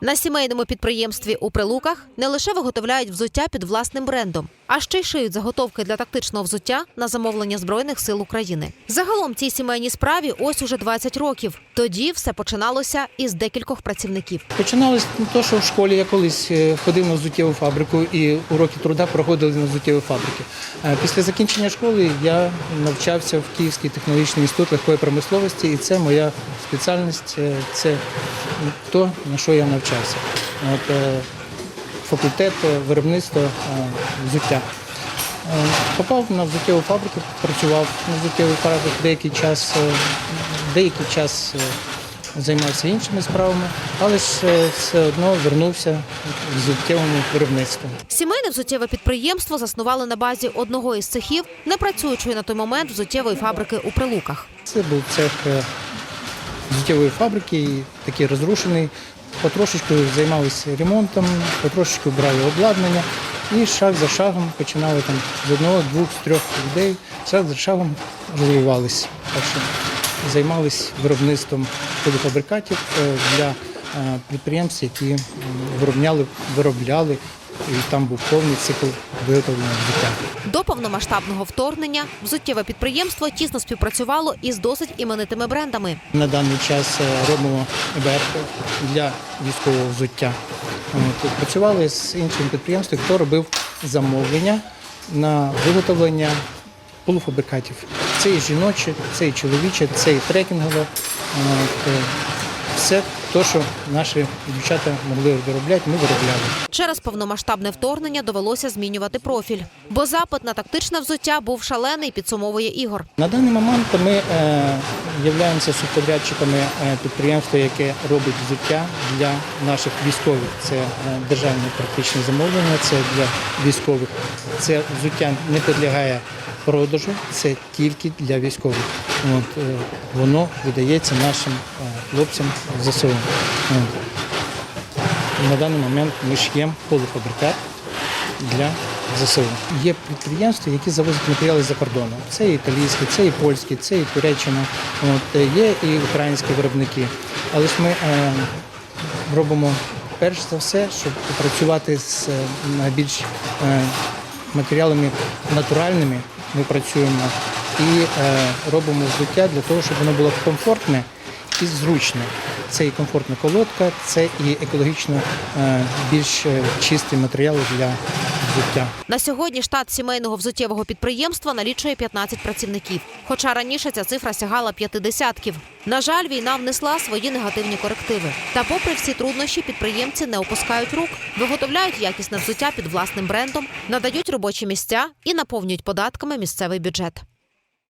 На сімейному підприємстві у Прилуках не лише виготовляють взуття під власним брендом, а ще й шиють заготовки для тактичного взуття на замовлення збройних сил України. Загалом цій сімейній справі ось уже 20 років. Тоді все починалося із декількох працівників. Починалось то, що в школі я колись е, ходив на взуттєву фабрику і уроки труда проходили на взуттєвій фабриці. Е, Після закінчення школи я навчався в Київський технологічний інститут легкої промисловості, і це моя спеціальність, е, це то, на що я навчався. От, е, факультет е, виробництва взуття. Попав на взуттєву фабрику, працював на взуттєвій фабриці деякий час, деякий час займався іншими справами, але ж все одно вернувся в взуттєвому виробництву. Сімейне взуттєве підприємство заснували на базі одного із цехів, не працюючої на той момент взуттєвої фабрики у Прилуках. Це був цех взуттєвої фабрики, такий розрушений. Потрошечку займалися ремонтом, потрошечку брали обладнання і шаг за шагом починали там з одного, двох, з трьох людей, шаг за шагом розвивалися. Займалися виробництвом поліфабрикатів е, для е, підприємств, які виробляли, виробляли, і там був повний цикл виготовлення взуття. До повномасштабного вторгнення взуттєве підприємство тісно співпрацювало із досить іменитими брендами. На даний час е, робимо ЕБР для військового взуття. От, Працювали з іншим підприємством, хто робив замовлення на виготовлення полуфабрикатів. Це і жіноче, це і чоловіче, це і трекінгове. От, е, Все те, що наші дівчата могли виробляти, ми виробляли. Через повномасштабне вторгнення довелося змінювати профіль, бо запит на тактичне взуття був шалений, підсумовує Ігор. На даний момент ми е, являємося субподрядчиками е, підприємства, яке робить взуття для наших військових. Це е, державне практичне замовлення, це для військових. Це взуття не підлягає продажу, це тільки для військових. От, е, воно видається нашим е, хлопцям ЗСУ. На даний момент ми ш'ємо полуфабрикат для ЗСУ. Є підприємства, які завозять матеріали за кордону. Це і італійські, це і польські, це і Туреччина. От, е, є і українські виробники. Але ж ми е, робимо перш за все, щоб працювати з найбільш е, матеріалами натуральними. Ми працюємо і е, робимо взуття для того, щоб воно було комфортне і зручне. Це і комфортна колодка, це і екологічно е, більш е, чисті матеріали для взуття. На сьогодні штат сімейного взуттєвого підприємства налічує 15 працівників. Хоча раніше ця цифра сягала п'яти десятків. На жаль, війна внесла свої негативні корективи. Та, попри всі труднощі, підприємці не опускають рук, виготовляють якісне взуття під власним брендом, надають робочі місця і наповнюють податками місцевий бюджет.